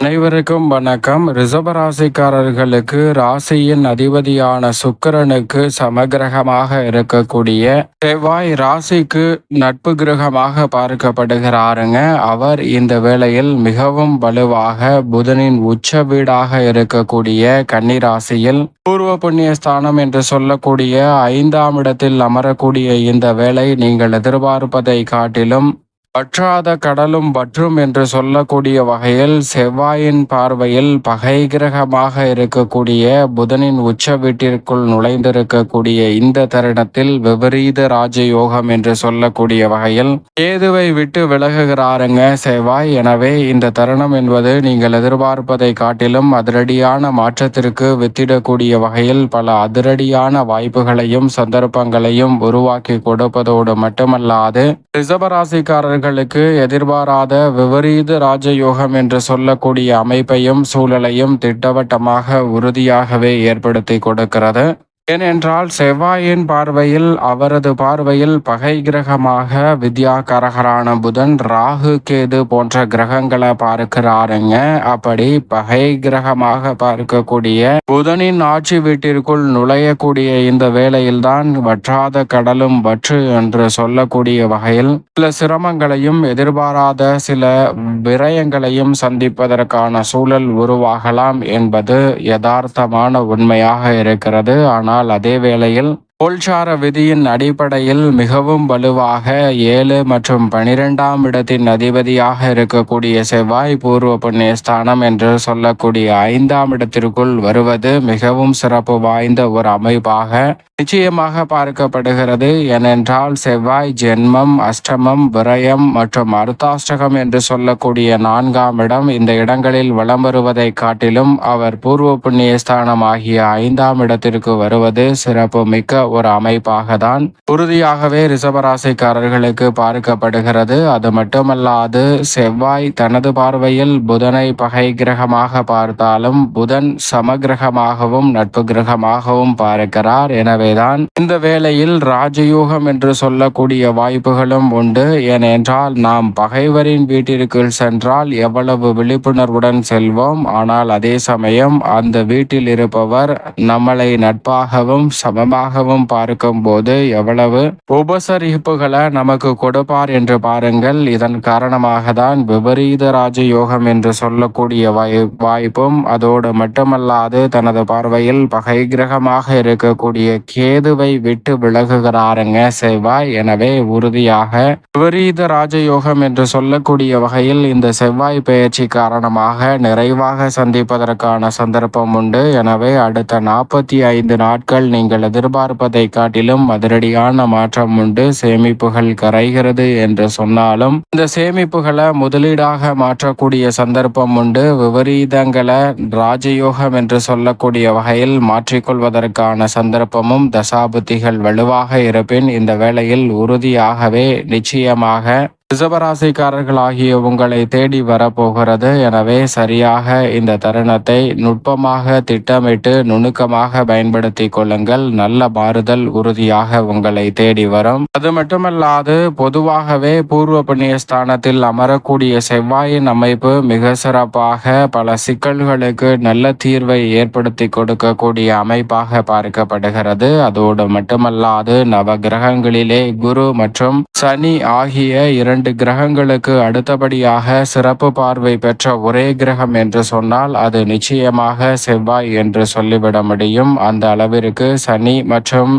அனைவருக்கும் வணக்கம். ரிசபராசிக்காரர்களுக்கு ராசியின் அதிபதியான சுக்கிரனுக்கு சமகிரகமாக இருக்கக்கூடிய செவ்வாய் ராசிக்கு நட்பு கிரகமாக பார்க்கப்படுகிறாருங்க. அவர் இந்த வேளையில் மிகவும் வலுவாக புதனின் உச்ச வீடாக இருக்கக்கூடிய கன்னிராசியில் பூர்வ புண்ணிய ஸ்தானம் என்று சொல்லக்கூடிய ஐந்தாம் இடத்தில் அமரக்கூடிய இந்த வேலை நீங்கள் எதிர்பார்ப்பதை காட்டிலும் வற்றாத கடலும் பற்றும் என்று சொல்லக்கூடிய வகையில் செவ்வாயின் பார்வையில் பகை கிரகமாக இருக்கக்கூடிய புதனின் உச்ச வீட்டிற்குள் நுழைந்திருக்கக்கூடிய இந்த தருணத்தில் விபரீத ராஜயோகம் என்று சொல்லக்கூடிய வகையில் கேதுவை விட்டு விலகுகிறாருங்க செவ்வாய். எனவே இந்த தருணம் என்பது நீங்கள் எதிர்பார்ப்பதை காட்டிலும் அதிரடியான மாற்றத்திற்கு வித்திடக்கூடிய வகையில் பல அதிரடியான வாய்ப்புகளையும் சந்தர்ப்பங்களையும் உருவாக்கி கொடுப்பதோடு மட்டுமல்லாது ரிசபராசிக்காரர்கள் அவர்களுக்கு எதிர்பாராத விபரீத ராஜயோகம் என்று சொல்லக்கூடிய அமைப்பையும் சூழலையும் திட்டவட்டமாக உறுதியாகவே ஏற்படுத்தி கொடுக்கிறது. ஏனென்றால் செவ்வாயின் பார்வையில் அவரது பார்வையில் பகை கிரகமாக வித்யாகரகரான புதன் ராகு கேது போன்ற கிரகங்களை பார்க்கிறாருங்க. அப்படி பகை கிரகமாக பார்க்கக்கூடிய புதனின் ஆட்சி வீட்டிற்குள் நுழையக்கூடிய இந்த வேளையில்தான் வற்றாத கடலும் வற்று என்று சொல்லக்கூடிய வகையில் சில சிரமங்களையும் எதிர்பாராத சில விரயங்களையும் சந்திப்பதற்கான சூழல் உருவாகலாம் என்பது யதார்த்தமான உண்மையாக இருக்கிறது. ஆனால் ஆனால் அதே வேளையில் கோல்சார விதியின் அடிப்படையில் மிகவும் வலுவாக ஏழு மற்றும் பனிரெண்டாம் இடத்தின் அதிபதியாக இருக்கக்கூடிய செவ்வாய் பூர்வ புண்ணிய ஸ்தானம் என்று சொல்லக்கூடிய ஐந்தாம் இடத்திற்குள் வருவது மிகவும் சிறப்பு வாய்ந்த ஒரு அமைப்பாக நிச்சயமாக பார்க்கப்படுகிறது. ஏனென்றால் செவ்வாய் ஜென்மம் அஷ்டமம் விரயம் மற்றும் அர்த்தாஷ்டகம் என்று சொல்லக்கூடிய நான்காம் இடம் இந்த இடங்களில் வலம் வருவதை காட்டிலும் அவர் பூர்வ புண்ணிய ஸ்தானம் ஆகிய ஐந்தாம் இடத்திற்கு வருவது சிறப்பு மிக்க ஒரு அமைப்பாக தான் உறுதியாகவே ரிசபராசிக்காரர்களுக்கு பார்க்கப்படுகிறது. அது மட்டுமல்லாது செவ்வாய் தனது பார்வையில் புதனை பகை கிரகமாக பார்த்தாலும் புதன் சமகிரகமாகவும் நட்பு கிரகமாகவும் பார்க்கிறார். எனவேதான் இந்த வேளையில் ராஜயோகம் என்று சொல்லக்கூடிய வாய்ப்புகளும் உண்டு. ஏனென்றால் நாம் பகைவரின் வீட்டிற்கு சென்றால் எவ்வளவு விழிப்புணர்வுடன் செல்வோம். ஆனால் அதே சமயம் அந்த வீட்டில் இருப்பவர் நம்மளை நட்பாகவும் சமமாகவும் தினமும் பார்க்கும்போது எவ்வளவு உபசரிப்புகளை நமக்கு கொடுப்பார் என்று பாருங்கள். இதன் காரணமாக தான் விபரீத ராஜயோகம் என்று சொல்லக்கூடிய வாய்ப்பும் அதோடு மட்டுமல்லாது தனது பார்வையில் பகை கிரகமாக இருக்கக்கூடிய கேதுவை விட்டு விலகுகிறாருங்க செவ்வாய். எனவே உறுதியாக விபரீத ராஜயோகம் என்று சொல்லக்கூடிய வகையில் இந்த செவ்வாய் பயிற்சி காரணமாக நிறைவாக சந்திப்பதற்கான சந்தர்ப்பம் உண்டு. எனவே அடுத்த நாற்பத்தி ஐந்து நாட்கள் நீங்கள் எதிர்பார்ப்ப இருப்பதை காட்டிலும் அதிரடியான மாற்றம் உண்டு. சேமிப்புகள் கரைகிறது என்று சொன்னாலும் இந்த சேமிப்புகளை முதலீடாக மாற்றக்கூடிய சந்தர்ப்பம் உண்டு. விபரீதங்களை ராஜயோகம் என்று சொல்லக்கூடிய வகையில் மாற்றிக்கொள்வதற்கான சந்தர்ப்பமும் தசாபுத்திகள் வலுவாக இருப்பின் இந்த வேளையில் உறுதியாகவே நிச்சயமாக ரிசபராசிக்காரர்களாகிய உங்களை தேடி வரப்போகிறது. எனவே சரியாக இந்த தருணத்தை நுட்பமாக திட்டமிட்டு நுணுக்கமாக பயன்படுத்தி கொள்ளுங்கள். நல்ல மாறுதல் உறுதியாக உங்களை தேடி வரும். அது மட்டுமல்லாது பொதுவாகவே பூர்வ புண்ணிய ஸ்தானத்தில் அமரக்கூடிய செவ்வாயின் அமைப்பு மிக சிறப்பாக பல சிக்கல்களுக்கு நல்ல தீர்வை ஏற்படுத்தி கொடுக்கக்கூடிய அமைப்பாக பார்க்கப்படுகிறது. அதோடு மட்டுமல்லாது நவ கிரகங்களிலே குரு மற்றும் சனி ஆகிய இரண்டு இரண்டு கிரகங்களுக்கு அடுத்தபடியாக சிறப்பு பார்வை பெற்ற ஒரே கிரகம் என்று சொன்னால் அது நிச்சயமாக செவ்வாய் என்று சொல்லிவிட முடியும். அந்த அளவிற்கு சனி மற்றும்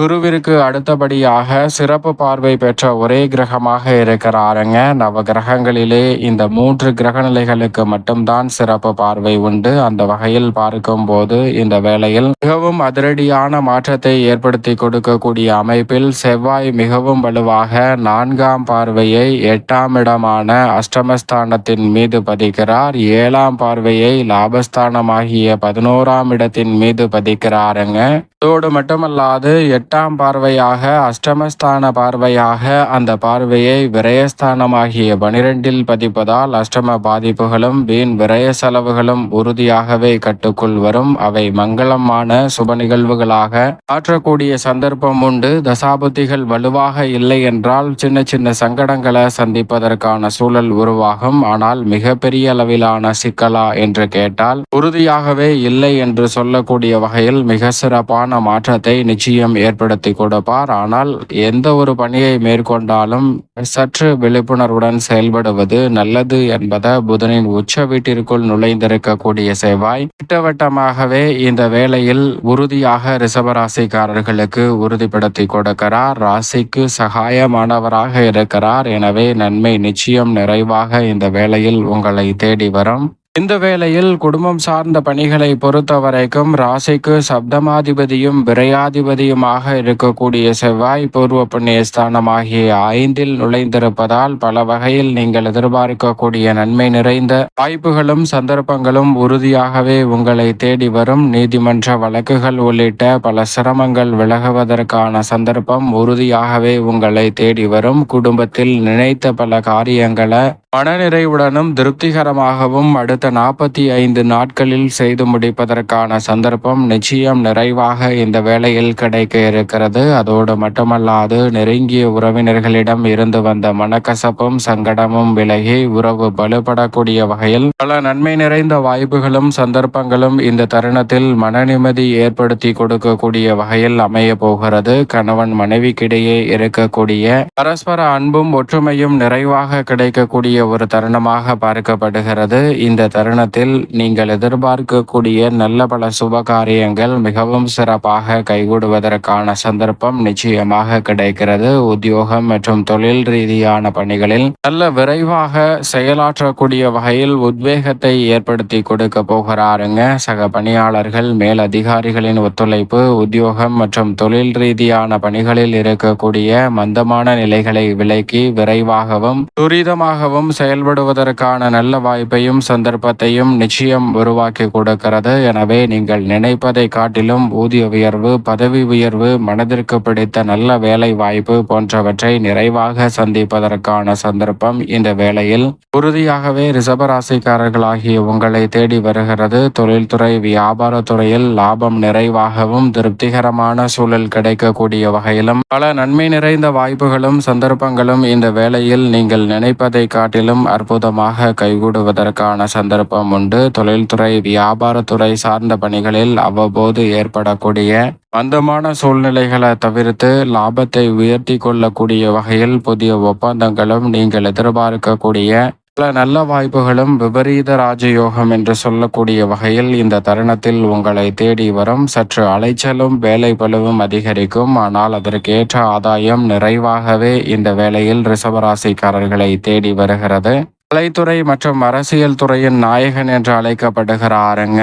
குருவிற்கு அடுத்தபடியாக சிறப்பு பார்வை பெற்ற ஒரே கிரகமாக இருக்கிறாருங்க. நவ கிரகங்களிலே இந்த மூன்று கிரகநிலைகளுக்கு மட்டும்தான் சிறப்பு பார்வை உண்டு. அந்த வகையில் பார்க்கும் போது இந்த வேளையில் மிகவும் அதிரடியான மாற்றத்தை ஏற்படுத்தி கொடுக்கக்கூடிய அமைப்பில் செவ்வாய் மிகவும் வலுவாக நான்காம் பார்வையை எட்டாம் இடமான அஷ்டமஸ்தானத்தின் மீது பதிக்கிறார். ஏழாம் பார்வையை லாபஸ்தானமாகிய பதினோராம் இடத்தின் மீது பதிக்கிறாருங்க. அதோடு மட்டுமல்லாது எட்டாம் பார்வையாக அஷ்டமஸ்தான பார்வையாக அந்த பார்வையை விரயஸ்தானமாகிய பனிரெண்டில் பதிப்பதால் அஷ்டம பாதிப்புகளும் வீண் விரய செலவுகளும் உறுதியாகவே கட்டுக்குள் வரும். அவை மங்களமான சுப நிகழ்வுகளாக ஆற்றக்கூடிய சந்தர்ப்பம் உண்டு. தசாபுத்திகள் வலுவாக இல்லை என்றால் சின்ன சின்ன சங்கடங்களை சந்திப்பதற்கான சூழல் உருவாகும். ஆனால் மிகப்பெரிய அளவிலான சிக்கலா என்று கேட்டால் உறுதியாகவே இல்லை என்று சொல்லக்கூடிய வகையில் மிக சிறப்பான மாற்றத்தை நிச்சயம் ஏற்படுத்தி கொடுப்பார் ஆனால் எந்த ஒரு பணியை மேற்கொண்டாலும் சற்று விழிப்புணர்வுடன் செயல்படுவது நல்லது என்பதை புதனின் உச்ச வீட்டிற்குள் நுழைந்திருக்கக்கூடிய செவ்வாய் திட்டவட்டமாகவே இந்த வேளையில் உறுதியாக ரிசபராசிக்காரர்களுக்கு உறுதிப்படுத்தி கொடுக்கிறார். ராசிக்கு சகாயமானவராக இருக்கிறார். எனவே நன்மை நிச்சயம் நிறைவாக இந்த வேளையில் உங்களை தேடி வரும். இந்த வேளையில் குடும்பம் சார்ந்த பணிகளை பொறுத்த வரைக்கும் ராசிக்கு சப்தமாதிபதியும் விரையாதிபதியுமாக இருக்கக்கூடிய செவ்வாய் பூர்வ புண்ணிய ஸ்தானமாகிய ஐந்தில் நுழைந்திருப்பதால் பல வகையில் நீங்கள் எதிர்பார்க்கக்கூடிய நன்மை நிறைந்த வாய்ப்புகளும் சந்தர்ப்பங்களும் உறுதியாகவே உங்களை தேடி வரும். நீதிமன்ற வழக்குகள் உள்ளிட்ட பல சிரமங்கள் விலகுவதற்கான சந்தர்ப்பம் உறுதியாகவே உங்களை தேடி வரும். குடும்பத்தில் நினைத்த பல காரியங்களை மனநிறைவுடனும் திருப்திகரமாகவும் அடுத்த நாற்பத்தி ஐந்து நாட்களில் செய்து முடிப்பதற்கான சந்தர்ப்பம் நிச்சயம் நிறைவாக இந்த வேளையில் கிடைக்க இருக்கிறது அதோடு மட்டுமல்லாது நெருங்கிய உறவினர்களிடம் இருந்து வந்த மனக்கசப்பும் சங்கடமும் விலகி உறவு பலுப்படக்கூடிய வகையில் பல நன்மை நிறைந்த வாய்ப்புகளும் சந்தர்ப்பங்களும் இந்த தருணத்தில் மன நிம்மதி ஏற்படுத்தி கொடுக்கக்கூடிய வகையில் அமைய போகிறது. கணவன் மனைவிக்கிடையே இருக்கக்கூடிய பரஸ்பர அன்பும் ஒற்றுமையும் நிறைவாக கிடைக்கக்கூடிய ஒரு தருணமாக பார்க்கப்படுகிறது. இந்த தருணத்தில் நீங்கள் எதிர்பார்க்கக்கூடிய நல்ல பல சுப காரியங்கள் மிகவும் சிறப்பாக கைகூடுவதற்கான சந்தர்ப்பம் நிச்சயமாக கிடைக்கிறது. உத்தியோகம் மற்றும் தொழில் ரீதியான பணிகளில் நல்ல விரைவாக செயலாற்றக்கூடிய வகையில் உத்வேகத்தை ஏற்படுத்தி கொடுக்க போகிறாருங்க. சக பணியாளர்கள் மேல் அதிகாரிகளின் ஒத்துழைப்பு உத்தியோகம் மற்றும் தொழில் ரீதியான பணிகளில் இருக்கக்கூடிய மந்தமான நிலைகளை விலக்கி விரைவாகவும் துரிதமாகவும் செயல்படுவதற்கான நல்ல வாய்ப்பையும் சந்தர்ப்பத்தையும் நிச்சயம் உருவாக்கி கொடுக்கிறது எனவே நீங்கள் நினைப்பதை காட்டிலும் ஊதிய உயர்வு பதவி உயர்வு மனதிற்கு பிடித்த நல்ல வேலை வாய்ப்பு போன்றவற்றை நிறைவாக சந்திப்பதற்கான சந்தர்ப்பம் இந்த வேளையில். உறுதியாகவே ரிசபராசிக்காரர்களாகிய உங்களை தேடி வருகிறது. தொழில்துறை வியாபாரத்துறையில் லாபம் நிறைவாகவும் திருப்திகரமான சூழல் கிடைக்கக்கூடிய வகையிலும் பல நன்மை நிறைந்த வாய்ப்புகளும் சந்தர்ப்பங்களும் இந்த வேளையில் நீங்கள் நினைப்பதை காட்டிலும் அற்புதமாக கைகூடுவதற்கான சந்தர்ப்பம் உண்டு. தொழில்துறை வியாபாரத்துறை சார்ந்த பணிகளில் அவ்வப்போது ஏற்படக்கூடிய மந்தமான சூழ்நிலைகளை தவிர்த்து லாபத்தை உயர்த்தி கொள்ளக்கூடிய வகையில் புதிய ஒப்பந்தங்களும் நீங்கள் எதிர்பார்க்கக்கூடிய பல நல்ல வாய்ப்புகளும் விபரீத ராஜயோகம் என்று சொல்லக்கூடிய வகையில் இந்த தருணத்தில் உங்களை தேடி வரும். சற்று அலைச்சலும் வேலை பழுவும் அதிகரிக்கும். ஆனால் அதற்கேற்ற ஆதாயம் நிறைவாகவே இந்த வேளையில் ரிசவராசிக்காரர்களை தேடி வருகிறது. கலைத்துறை மற்றும் அரசியல் துறையின் நாயகன் என்று அழைக்கப்படுகிறாருங்க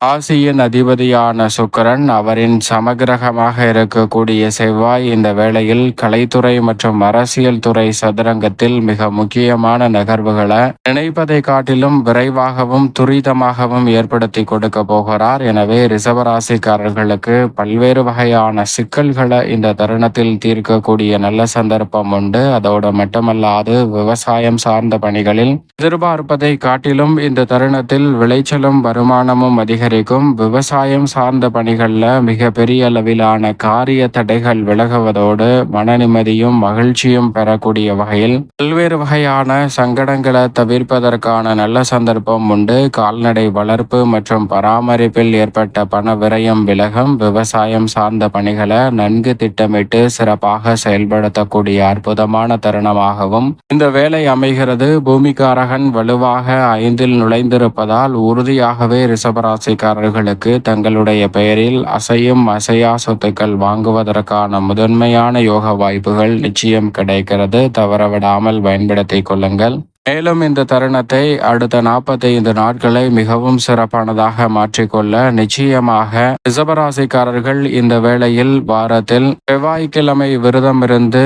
ஆசியின் அதிபதியான சுக்கரன் அவரின் சமகிரகமாக இருக்கக்கூடிய செவ்வாய் இந்த வேளையில் கலைத்துறை மற்றும் அரசியல் துறை சதுரங்கத்தில் மிக முக்கியமான நகர்வுகளை நினைப்பதை காட்டிலும் விரைவாகவும் துரிதமாகவும் ஏற்படுத்தி கொடுக்க போகிறார். எனவே ரிசவராசிக்காரர்களுக்கு பல்வேறு வகையான சிக்கல்களை இந்த தருணத்தில் தீர்க்கக்கூடிய நல்ல சந்தர்ப்பம் உண்டு. அதோடு மட்டுமல்லாது விவசாயம் சார்ந்த பணிகளில் எதிர்பார்ப்பதை காட்டிலும் இந்த தருணத்தில் விளைச்சலும் வருமானமும் அதிக அதிகரிக்கும் விவசாயம் சார்ந்த பணிகளில் மிக பெரிய அளவிலான காரிய தடைகள் விலகுவதோடு மன நிம்மதியும் மகிழ்ச்சியும் பெறக்கூடிய வகையில் பல்வேறு வகையான சங்கடங்களை தவிர்ப்பதற்கான நல்ல சந்தர்ப்பம் உண்டு. கால்நடை வளர்ப்பு மற்றும் பராமரிப்பில் ஏற்பட்ட பண விரயம் விலகும் விவசாயம் சார்ந்த பணிகளை நன்கு திட்டமிட்டு சிறப்பாக செயல்படுத்தக்கூடிய அற்புதமான தருணமாகவும் இந்த வேலை அமைகிறது. பூமிக்காரகன் வலுவாக ஐந்தில் நுழைந்திருப்பதால் உறுதியாகவே ரிசபராசிக்காரர்களுக்கு தங்களுடைய பெயரில் அசையும் அசையா சொத்துக்கள் வாங்குவதற்கான முதன்மையான யோக வாய்ப்புகள் நிச்சயம் கிடைக்கிறது. தவறவிடாமல் பயன்படுத்திக் கொள்ளுங்கள். மேலும் இந்த தருணத்தை அடுத்த நாற்பத்தைந்து நாட்களை மிகவும் சிறப்பானதாக மாற்றிக்கொள்ள நிச்சயமாக ரிசபராசிக்காரர்கள் இந்த வேளையில் வாரத்தில் செவ்வாய்க்கிழமை விரதம் இருந்து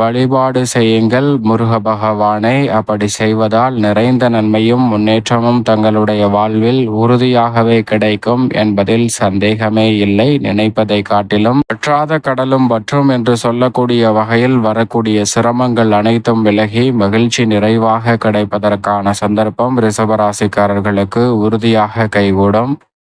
வழிபாடு செய்யுங்கள். முருக பகவானை அப்படி செய்வதால் நிறைந்த நன்மையும் முன்னேற்றமும் தங்களுடைய வாழ்வில் உறுதியாகவே கிடைக்கும் என்பதில் சந்தேகமே இல்லை. நினைப்பதை காட்டிலும் வற்றாத கடலும் வற்றும் என்று சொல்லக்கூடிய வகையில் வரக்கூடிய சிரமங்கள் அனைத்தும் விலகி மகிழ்ச்சி நிறைவாக கிடைப்பதற்கான சந்தர்ப்பம் ரிஷபராசிக்காரர்களுக்கு உறுதியாக கைகூடும்.